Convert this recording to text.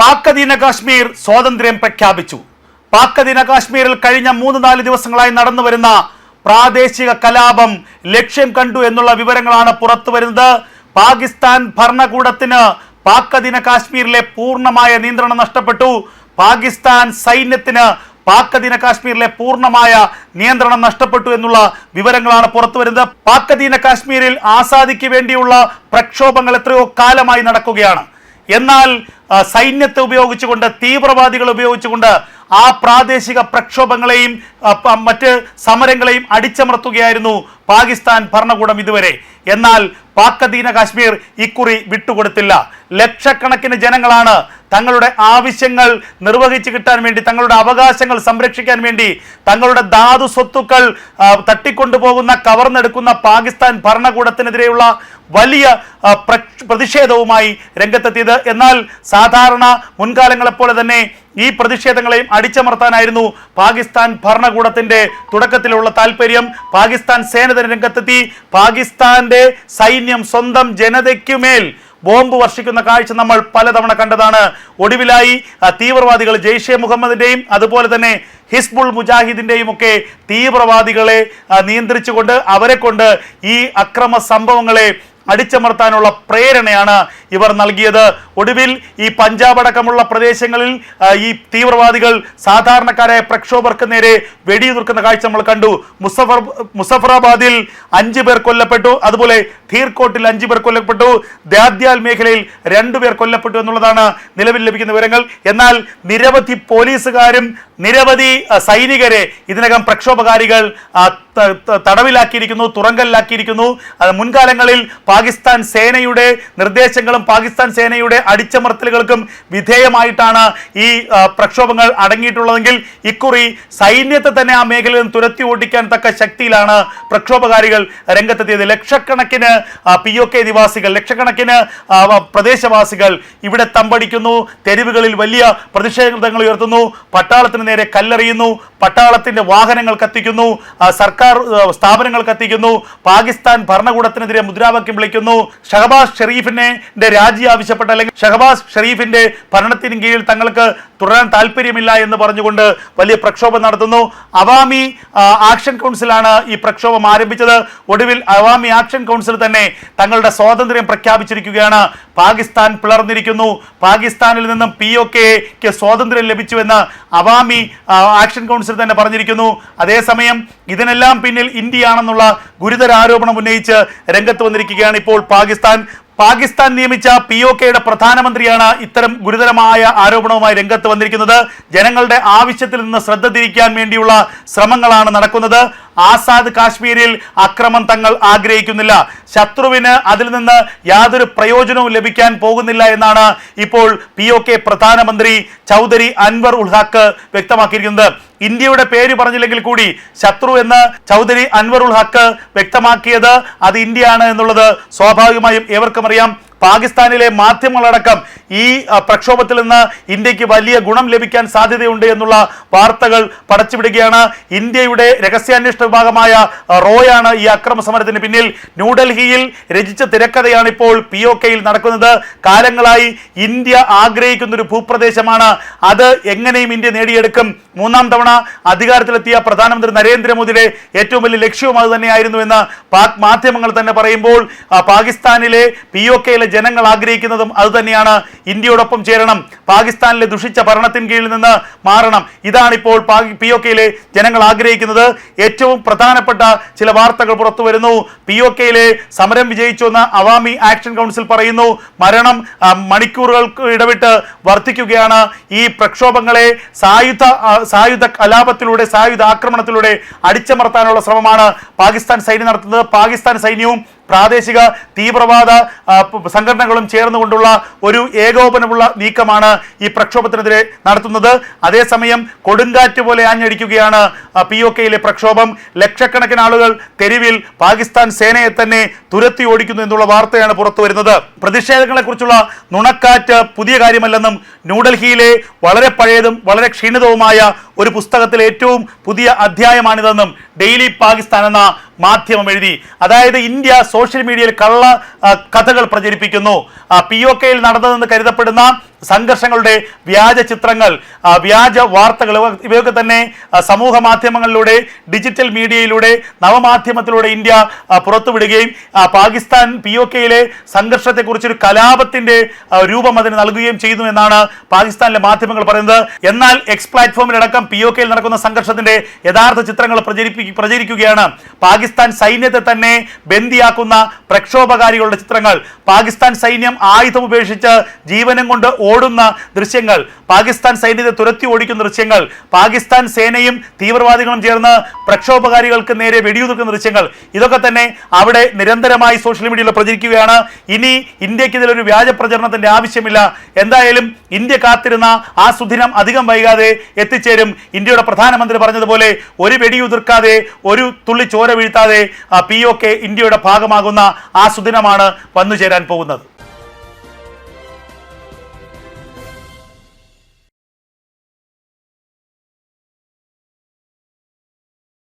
പാക് കാശ്മീർ സ്വാതന്ത്ര്യം പ്രഖ്യാപിച്ചു. പാക് കാശ്മീരിൽ കഴിഞ്ഞ മൂന്ന് നാല് ദിവസങ്ങളായി നടന്നുവരുന്ന പ്രാദേശിക കലാപം ലക്ഷ്യം കണ്ടു എന്നുള്ള വിവരങ്ങളാണ് പുറത്തു വരുന്നത്. പാകിസ്ഥാൻ ഭരണകൂടത്തിന് പാക് കാശ്മീരിലെ പൂർണമായ നിയന്ത്രണം നഷ്ടപ്പെട്ടു. പാകിസ്ഥാൻ സൈന്യത്തിന് പാക് കാശ്മീരിലെ പൂർണമായ നിയന്ത്രണം നഷ്ടപ്പെട്ടു എന്നുള്ള വിവരങ്ങളാണ് പുറത്തു വരുന്നത്. പാക് കാശ്മീരിൽ ആസാദിക്ക് വേണ്ടിയുള്ള പ്രക്ഷോഭങ്ങൾ എത്രയോ കാലമായി നടക്കുകയാണ്. എന്നാൽ സൈന്യത്തെ ഉപയോഗിച്ചുകൊണ്ട് തീവ്രവാദികൾ ഉപയോഗിച്ചുകൊണ്ട് ആ പ്രാദേശിക പ്രക്ഷോഭങ്ങളെയും മറ്റ് സമരങ്ങളെയും അടിച്ചമർത്തുകയായിരുന്നു പാകിസ്ഥാൻ ഭരണകൂടം ഇതുവരെ. എന്നാൽ പാക് അധീന കാശ്മീർ ഇക്കുറി വിട്ടുകൊടുത്തില്ല. ലക്ഷക്കണക്കിന് ജനങ്ങളാണ് തങ്ങളുടെ ആവശ്യങ്ങൾ നിർവഹിച്ചു കിട്ടാൻ വേണ്ടി തങ്ങളുടെ അവകാശങ്ങൾ സംരക്ഷിക്കാൻ വേണ്ടി തങ്ങളുടെ ധാതു സ്വത്തുക്കൾ തട്ടിക്കൊണ്ടുപോകുന്ന കവർന്നെടുക്കുന്ന പാകിസ്ഥാൻ ഭരണകൂടത്തിനെതിരെയുള്ള വലിയ പ്രതിഷേധവുമായി രംഗത്തെത്തിയത്. എന്നാൽ സാധാരണ മുൻകാലങ്ങളെപ്പോലെ തന്നെ ഈ പ്രതിഷേധങ്ങളെയും അടിച്ചമർത്താനായിരുന്നു പാകിസ്ഥാൻ ഭരണകൂടത്തിന്റെ തുടക്കത്തിലുള്ള താല്പര്യം പാകിസ്ഥാൻ സേന തന്നെ രംഗത്തെത്തി. പാകിസ്ഥാന്റെ സൈന്യം സ്വന്തം ജനതയ്ക്കുമേൽ ബോംബ് വർഷിക്കുന്ന കാഴ്ച നമ്മൾ പലതവണ കണ്ടതാണ്. ഒടുവിലായി തീവ്രവാദികൾ ജെയ്ഷെ മുഹമ്മദിന്റെയും അതുപോലെ തന്നെ ഹിസ്ബുൾ മുജാഹിദിന്റെയും ഒക്കെ തീവ്രവാദികളെ നിയന്ത്രിച്ചുകൊണ്ട് അവരെ കൊണ്ട് ഈ അക്രമ സംഭവങ്ങളെ അടിച്ചമർത്താനുള്ള പ്രേരണയാണ് ഇവർ നൽകിയത്. ഒടുവിൽ ഈ പഞ്ചാബ് അടക്കമുള്ള പ്രദേശങ്ങളിൽ ഈ തീവ്രവാദികൾ സാധാരണക്കാരായ പ്രക്ഷോഭർക്ക് നേരെ വെടിയുതിർക്കുന്ന കാഴ്ച നമ്മൾ കണ്ടു. മുസഫർ മുസഫറാബാദിൽ അഞ്ചു പേർ കൊല്ലപ്പെട്ടു. അതുപോലെ ധീർകോട്ടിൽ അഞ്ചു പേർ കൊല്ലപ്പെട്ടു. ദാദ്യാൽ മേഖലയിൽ രണ്ടുപേർ കൊല്ലപ്പെട്ടു എന്നുള്ളതാണ് നിലവിൽ ലഭിക്കുന്ന വിവരങ്ങൾ. എന്നാൽ നിരവധി പോലീസുകാരും നിരവധി സൈനികരെ ഇതിനകം പ്രക്ഷോഭകാരികൾ തടവിലാക്കിയിരിക്കുന്നു തുറങ്കലിലാക്കിയിരിക്കുന്നു. മുൻകാലങ്ങളിൽ പാകിസ്ഥാൻ സേനയുടെ നിർദ്ദേശങ്ങളും പാകിസ്ഥാൻ സേനയുടെ അടിച്ചമർത്തലുകൾക്കും വിധേയമായിട്ടാണ് ഈ പ്രക്ഷോഭങ്ങൾ അടങ്ങിയിട്ടുള്ളതെങ്കിൽ ഇക്കുറി സൈന്യത്തെ തന്നെ ആ മേഖലയിൽ നിന്ന് തുരത്തി ഓടിക്കാൻ തക്ക ശക്തിയിലാണ് പ്രക്ഷോഭകാരികൾ രംഗത്തെത്തിയത്. ലക്ഷക്കണക്കിന് പി ഒ കെ നിവാസികൾ ലക്ഷക്കണക്കിന് പ്രദേശവാസികൾ ഇവിടെ തമ്പടിക്കുന്നു തെരുവുകളിൽ വലിയ പ്രതിഷേധങ്ങൾ ഉയർത്തുന്നു പട്ടാളത്തിന് നേരെ കല്ലെറിയുന്നു പട്ടാളത്തിന്റെ വാഹനങ്ങൾ കത്തിക്കുന്നു സർക്കാർ സ്ഥാപനങ്ങൾ കത്തിക്കുന്നു പാകിസ്ഥാൻ ഭരണകൂടത്തിനെതിരെ മുദ്രാവാക്യം വിളിക്കുന്നു. ഷഹബാസ് ഷെരീഫിനെ രാജി ആവശ്യപ്പെട്ട അല്ലെങ്കിൽ ഷഹബാസ് ഷെരീഫിന്റെ ഭരണത്തിന് കീഴിൽ തങ്ങൾക്ക് തുടരാൻ താല്പര്യമില്ല എന്ന് പറഞ്ഞുകൊണ്ട് വലിയ പ്രക്ഷോഭം നടത്തുന്നു. അവാമി ആക്ഷൻ കൗൺസിലാണ് ഈ പ്രക്ഷോഭം ആരംഭിച്ചത്. ഒടുവിൽ അവാമി ആക്ഷൻ കൗൺസിൽ തന്നെ തങ്ങളുടെ സ്വാതന്ത്ര്യം പ്രഖ്യാപിച്ചിരിക്കുകയാണ്. പാകിസ്ഥാൻ പിളർന്നിരിക്കുന്നു. പാകിസ്ഥാനിൽ നിന്നും പി ഒ കെക്ക് സ്വാതന്ത്ര്യം ലഭിച്ചുവെന്ന് അവാമി ആ, ആക്ഷൻ കൗൺസിൽ തന്നെ പറഞ്ഞിരിക്കുന്നു. അതേസമയം ഇതിനെല്ലാം പിന്നിൽ ഇന്ത്യയാണെന്നുള്ള ഗുരുതര ആരോപണം ഉന്നയിച്ച് രംഗത്ത് വന്നിരിക്കുകയാണ് ഇപ്പോൾ പാകിസ്ഥാൻ. പാകിസ്ഥാൻ നിയമിച്ച പി ഒ കെയുടെ പ്രധാനമന്ത്രിയാണ് ഇത്തരം ഗുരുതരമായ ആരോപണവുമായി രംഗത്ത് വന്നിരിക്കുന്നത്. ജനങ്ങളുടെ ആവശ്യത്തിൽ നിന്ന് ശ്രദ്ധ തിരിക്കാൻ വേണ്ടിയുള്ള ശ്രമങ്ങളാണ് നടക്കുന്നത്. ആസാദ് കാശ്മീരിൽ അക്രമം തങ്ങൾ ആഗ്രഹിക്കുന്നില്ല. ശത്രുവിന് അതിൽ നിന്ന് യാതൊരു പ്രയോജനവും ലഭിക്കാൻ പോകുന്നില്ല എന്നാണ് ഇപ്പോൾ പി ഒ കെ പ്രധാനമന്ത്രി ചൗധരി അൻവർ ഉൾഹാക്ക് വ്യക്തമാക്കിയിരിക്കുന്നത്. ഇന്ത്യയുടെ പേര് പറഞ്ഞില്ലെങ്കിൽ കൂടി ശത്രു എന്ന് ചൗധരി അൻവറുൽ ഹക്ക് വ്യക്തമാക്കിയത് അത് ഇന്ത്യയാണ് എന്നുള്ളത് സ്വാഭാവികമായും ഏവർക്കും അറിയാം. പാകിസ്ഥാനിലെ മാധ്യമങ്ങളടക്കം ഈ പ്രക്ഷോഭത്തിൽ നിന്ന് ഇന്ത്യയ്ക്ക് വലിയ ഗുണം ലഭിക്കാൻ സാധ്യതയുണ്ട് എന്നുള്ള വാർത്തകൾ പടച്ചുവിടുകയാണ്. ഇന്ത്യയുടെ രഹസ്യാന്വേഷണ വിഭാഗമായ റോയാണ് ഈ അക്രമ സമരത്തിന് പിന്നിൽ. ന്യൂഡൽഹിയിൽ രചിച്ച തിരക്കഥയാണ് ഇപ്പോൾ പി ഒ കെയിൽ നടക്കുന്നത്. കാലങ്ങളായി ഇന്ത്യ ആഗ്രഹിക്കുന്ന ഒരു ഭൂപ്രദേശമാണ്. അത് എങ്ങനെയും ഇന്ത്യ നേടിയെടുക്കും. മൂന്നാം തവണ അധികാരത്തിലെത്തിയ പ്രധാനമന്ത്രി നരേന്ദ്രമോദിയുടെ ഏറ്റവും വലിയ ലക്ഷ്യവും അത് തന്നെയായിരുന്നു എന്ന് പാക് മാധ്യമങ്ങൾ തന്നെ പറയുമ്പോൾ പാകിസ്ഥാനിലെ പി ഒ കെയിലെ ജനങ്ങൾ ആഗ്രഹിക്കുന്നതും അതുതന്നെയാണ് ഇന്ത്യയോടൊപ്പം ചേരണം പാകിസ്ഥാനിലെ ദുഷിച്ച ഭരണത്തിൻ കീഴിൽ നിന്ന് മാറണം. ഇതാണിപ്പോൾ പി ഒ കെയിലെ ജനങ്ങൾ ആഗ്രഹിക്കുന്നത്. ഏറ്റവും പ്രധാനപ്പെട്ട ചില വാർത്തകൾ പുറത്തു വരുന്നു പി ഒ കെയിലെ സമരം വിജയിച്ചുവെന്ന് അവാമി ആക്ഷൻ കൗൺസിൽ പറയുന്നു. മരണം മണിക്കൂറുകൾക്ക് ഇടവിട്ട് വർദ്ധിക്കുകയാണ്. ഈ പ്രക്ഷോഭങ്ങളെ സായുധ സായുധ കലാപത്തിലൂടെ സായുധ ആക്രമണത്തിലൂടെ അടിച്ചമർത്താനുള്ള ശ്രമമാണ് പാകിസ്ഥാൻ സൈന്യം നടത്തുന്നത്. പാകിസ്ഥാൻ സൈന്യവും പ്രാദേശിക തീവ്രവാദ സംഘടനകളും ചേർന്നുകൊണ്ടുള്ള ഒരു ഏകോപനമുള്ള നീക്കമാണ് ഈ പ്രക്ഷോഭത്തിനെതിരെ നടത്തുന്നത്. അതേസമയം കൊടുങ്കാറ്റ് പോലെ ആഞ്ഞടിക്കുകയാണ് പി ഒ കെയിലെ പ്രക്ഷോഭം. ലക്ഷക്കണക്കിന് ആളുകൾ തെരുവിൽ പാകിസ്ഥാൻ സേനയെ തന്നെ തുരത്തി ഓടിക്കുന്നു എന്നുള്ള വാർത്തയാണ് പുറത്തു വരുന്നത്. പ്രതിഷേധങ്ങളെക്കുറിച്ചുള്ള നുണക്കാറ്റ് പുതിയ കാര്യമല്ലെന്നും ന്യൂഡൽഹിയിലെ വളരെ പഴയതും വളരെ ക്ഷീണിതവുമായ ഒരു പുസ്തകത്തിലെ ഏറ്റവും പുതിയ അധ്യായമാണിതെന്നും ഡെയിലി പാകിസ്ഥാൻ എന്ന മാധ്യമം എഴുതി. അതായത് ഇന്ത്യ സോഷ്യൽ മീഡിയയിൽ കള്ള കഥകൾ പ്രചരിപ്പിക്കുന്നു. പി ഒ കെയിൽ നടന്നതെന്ന് കരുതപ്പെടുന്ന സംഘർഷങ്ങളുടെ വ്യാജ ചിത്രങ്ങൾ വ്യാജ വാർത്തകൾ ഇവ- ഇവയൊക്കെ തന്നെ സമൂഹ മാധ്യമങ്ങളിലൂടെ ഡിജിറ്റൽ മീഡിയയിലൂടെ നവമാധ്യമത്തിലൂടെ ഇന്ത്യ പുറത്തുവിടുകയും പാകിസ്ഥാൻ പി ഒ കെയിലെ സംഘർഷത്തെക്കുറിച്ചൊരു കലാപത്തിന്റെ രൂപം അതിന് നൽകുകയും ചെയ്തു എന്നാണ് പാകിസ്ഥാനിലെ മാധ്യമങ്ങൾ പറയുന്നത്. എന്നാൽ എക്സ് പ്ലാറ്റ്ഫോമിലടക്കം പി ഒ കെയിൽ നടക്കുന്ന സംഘർഷത്തിന്റെ യഥാർത്ഥ ചിത്രങ്ങൾ പ്രചരിപ്പി പ്രചരിക്കുകയാണ്. പാകിസ്ഥാൻ സൈന്യത്തെ തന്നെ ബന്ദിയാക്കുന്ന പ്രക്ഷോഭകാരികളുടെ ചിത്രങ്ങൾ. പാകിസ്ഥാൻ സൈന്യം ആയുധം ഉപേക്ഷിച്ച് ജീവനം കൊണ്ട് ഓടുന്ന ദൃശ്യങ്ങൾ പാകിസ്ഥാൻ സൈന്യത്തെ തുരത്തി ഓടിക്കുന്ന ദൃശ്യങ്ങൾ പാകിസ്ഥാൻ സേനയും തീവ്രവാദികളും ചേർന്ന് പ്രക്ഷോഭകാരികൾക്ക് നേരെ വെടിയുതിർക്കുന്ന ദൃശ്യങ്ങൾ. ഇതൊക്കെ തന്നെ അവിടെ നിരന്തരമായി സോഷ്യൽ മീഡിയയിൽ പ്രചരിക്കുകയാണ്. ഇനി ഇന്ത്യക്കിതിൽ ഒരു വ്യാജ പ്രചരണത്തിന്റെ ആവശ്യമില്ല. എന്തായാലും ഇന്ത്യ കാത്തിരുന്ന ആ സുദിനം അധികം വൈകാതെ എത്തിച്ചേരും. ഇന്ത്യയുടെ പ്രധാനമന്ത്രി പറഞ്ഞതുപോലെ ഒരു വെടിയുതിർക്കാതെ ഒരു തുള്ളി ചോര വീഴ്ത്താതെ പി ഒ കെ ഇന്ത്യയുടെ ഭാഗമാകുന്ന ആ സുദിനമാണ് വന്നു ചേരാൻ പോകുന്നത്.